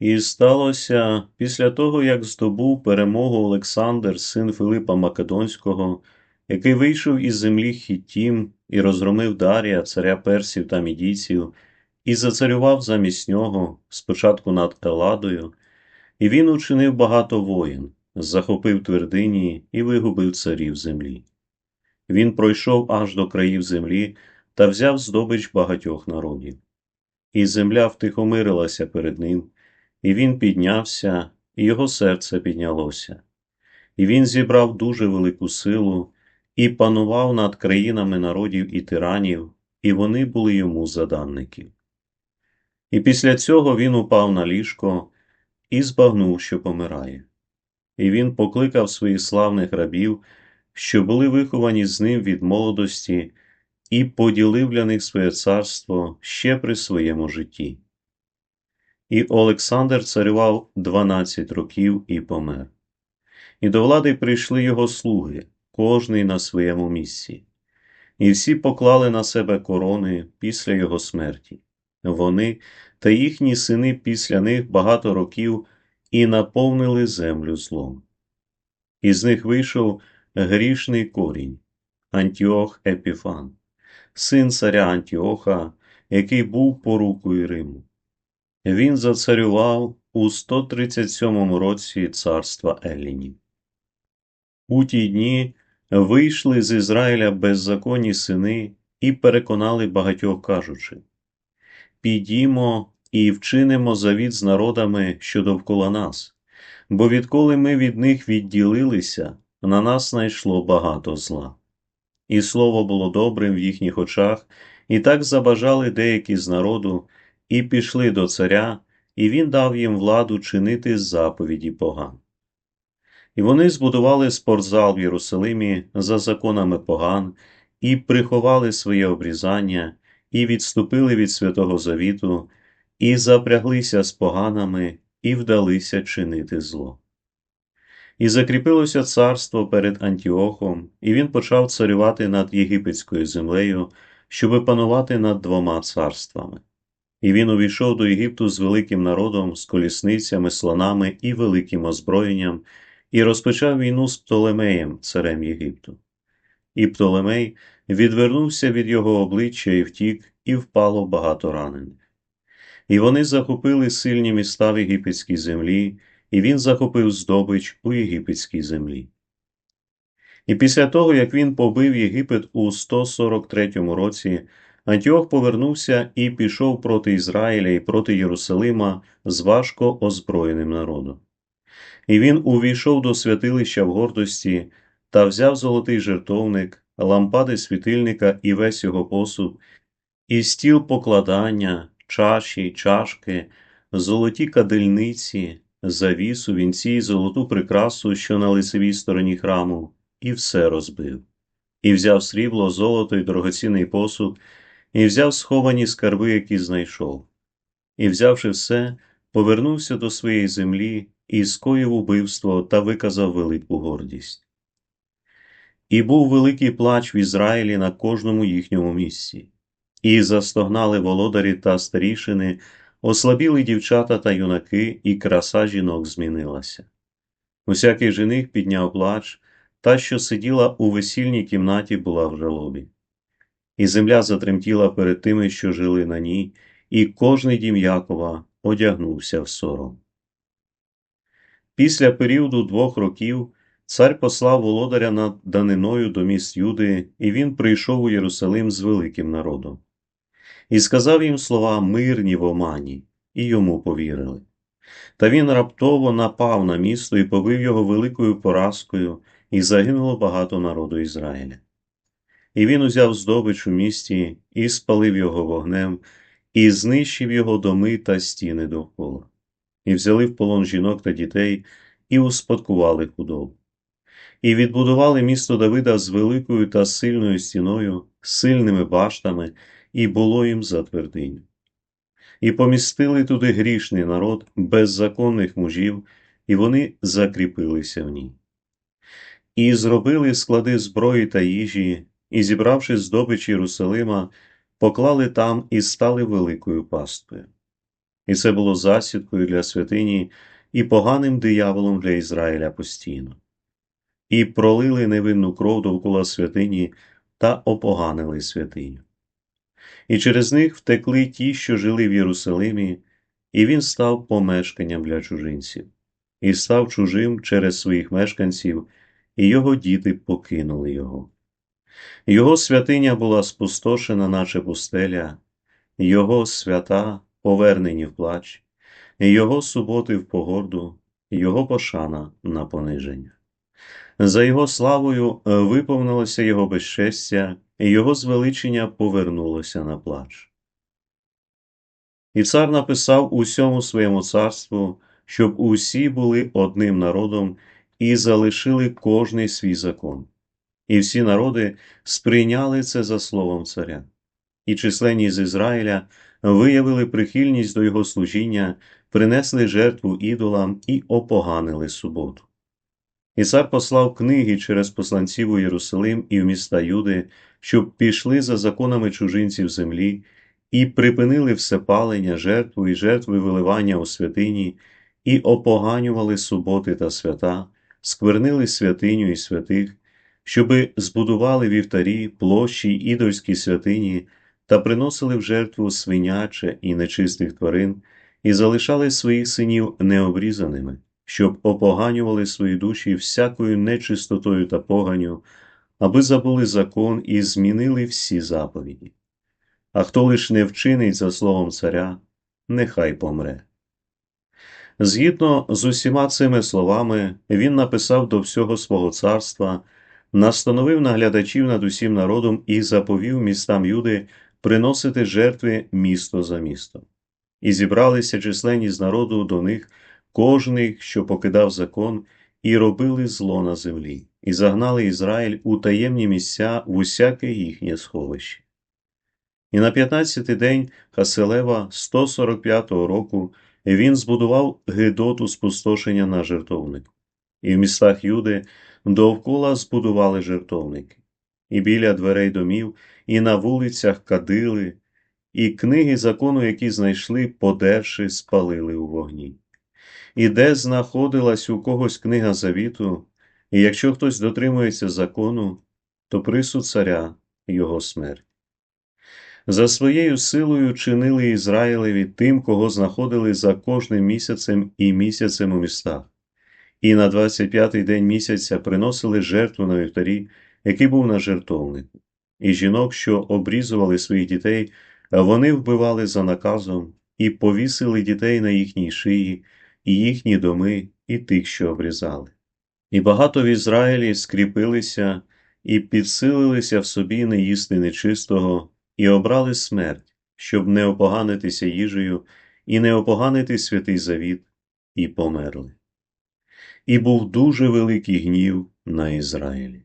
І сталося після того, як здобув перемогу Олександр, син Филипа Македонського, який вийшов із землі Хіттім і розгромив Дарія, царя персів та мідійців, і зацарював замість нього спочатку над Еладою, і він учинив багато воїн, захопив твердині і вигубив царів землі. Він пройшов аж до країв землі та взяв здобич багатьох народів. І земля втихомирилася перед ним, і він піднявся, і його серце піднялося. І він зібрав дуже велику силу і панував над країнами народів і тиранів, і вони були йому заданників. І після цього він упав на ліжко і збагнув, що помирає. І він покликав своїх славних рабів, що були виховані з ним від молодості, і поділив для них своє царство ще при своєму житті. І Олександр царював дванадцять років і помер. І до влади прийшли його слуги, кожний на своєму місці, і всі поклали на себе корони після його смерті. Вони та їхні сини після них багато років і наповнили землю злом. Із них вийшов грішний корінь Антіох Епіфан, син царя Антіоха, який був порукою Риму. Він зацарював у 137 році царства Еллінів. У ті дні вийшли з Ізраїля беззаконні сини і переконали багатьох, кажучи Підімо і вчинимо завіт з народами, що довкола нас, бо відколи ми від них відділилися, на нас знайшло багато зла. І слово було добрим в їхніх очах, і так забажали деякі з народу, і пішли до царя, і він дав їм владу чинити заповіді поган. І вони збудували спортзал в Єрусалимі за законами поган, і приховали своє обрізання, і відступили від Святого Завіту, і запряглися з поганами, і вдалися чинити зло. І закріпилося царство перед Антіохом, і він почав царювати над єгипетською землею, щоби панувати над двома царствами. І він увійшов до Єгипту з великим народом, з колісницями, слонами і великим озброєнням, і розпочав війну з Птолемеєм, царем Єгипту. І Птолемей відвернувся від його обличчя і втік, і впало багато ранених. І вони захопили сильні міста в єгипетській землі, і він захопив здобич у єгипетській землі. І після того, як він побив Єгипет у 143 році, Антіох повернувся і пішов проти Ізраїля і проти Єрусалима з важко озброєним народом. І він увійшов до святилища в гордості та взяв золотий жертовник, лампади світильника і весь його посуд, і стіл покладання, чаші, чашки, золоті кадильниці, завісу, вінці золоту прикрасу, що на лицевій стороні храму, і все розбив. І взяв срібло, золото й дорогоцінний посуд, і взяв сховані скарби, які знайшов. І, взявши все, повернувся до своєї землі і скоїв убивство та виказав велику гордість. І був великий плач в Ізраїлі на кожному їхньому місці, і застогнали володарі та старішини, ослабіли дівчата та юнаки, і краса жінок змінилася. Усякий жених підняв плач, та, що сиділа у весільній кімнаті, була в жалобі. І земля затремтіла перед тими, що жили на ній, і кожний дім Якова одягнувся в сором. Після періоду двох років цар послав володаря над даниною до міст Юди, і він прийшов у Єрусалим з великим народом. І сказав їм слова мирні в омані, і йому повірили. Та він раптово напав на місто і побив його великою поразкою, і загинуло багато народу Ізраїля. І він узяв здобич у місті і спалив його вогнем, і знищив його доми та стіни довкола, і взяли в полон жінок та дітей, і успадкували худобу. І відбудували місто Давида з великою та сильною стіною, сильними баштами, і було їм за твердиню. І помістили туди грішний народ беззаконних мужів, і вони закріпилися в ній. І зробили склади зброї та їжі, і, зібравши здобич Єрусалима, поклали там і стали великою паствою. і це було засідкою для святині і поганим дияволом для Ізраїля постійно. І пролили невинну кров довкола святині та опоганили святиню. І через них втекли ті, що жили в Єрусалимі, і він став помешканням для чужинців, і став чужим через своїх мешканців, і його діти покинули його. Його святиня була спустошена, наче пустеля, його свята повернені в плач, його суботи в погорду, його пошана на пониження. За його славою виповнилося його безчестя, його звеличення повернулося на плач. І цар написав усьому своєму царству, щоб усі були одним народом і залишили кожний свій закон. І всі народи сприйняли це за словом царя, і численні з Ізраїля виявили прихильність до його служіння, принесли жертву ідолам і опоганили суботу. І цар послав книги через посланців у Єрусалим і в міста Юди, щоб пішли за законами чужинців землі і припинили всепалення жертву і жертви виливання у святині, і опоганювали суботи та свята, сквернили святиню і святих, щоби збудували вівтарі, площі ідольські святині та приносили в жертву свиняче і нечистих тварин, і залишали своїх синів необрізаними, щоб опоганювали свої душі всякою нечистотою та поганю, аби забули закон і змінили всі заповіді. А хто лиш не вчинить за словом царя, нехай помре. Згідно з усіма цими словами, він написав до всього свого царства, настановив наглядачів над усім народом і заповів містам Юди приносити жертви місто за містом. І зібралися численні з народу до них, кожний, що покидав закон, і робили зло на землі, і загнали Ізраїль у таємні місця в усяке їхнє сховище. І на 15-й день Хаселева 145-го року він збудував Гедоту спустошення на жертовник, і в містах Юди довкола збудували жертовники, і біля дверей домів, і на вулицях кадили, і книги закону, які знайшли, подерши, спалили у вогні. І де знаходилась у когось книга завіту, і якщо хтось дотримується закону, то присуд царя його смерть. За своєю силою чинили Ізраїлеві тим, кого знаходили за кожним місяцем і місяцем у містах, і на 25-й день місяця приносили жертву на вівтарі, який був на жертовнику, і жінок, що обрізували своїх дітей, вони вбивали за наказом і повісили дітей на їхній шиї, і їхні доми, і тих, що обрізали. І багато в Ізраїлі скріпилися і підсилилися в собі не їсти нечистого і обрали смерть, щоб не опоганитися їжею і не опоганити святий завіт, і померли. І був дуже великий гнів на Ізраїлі.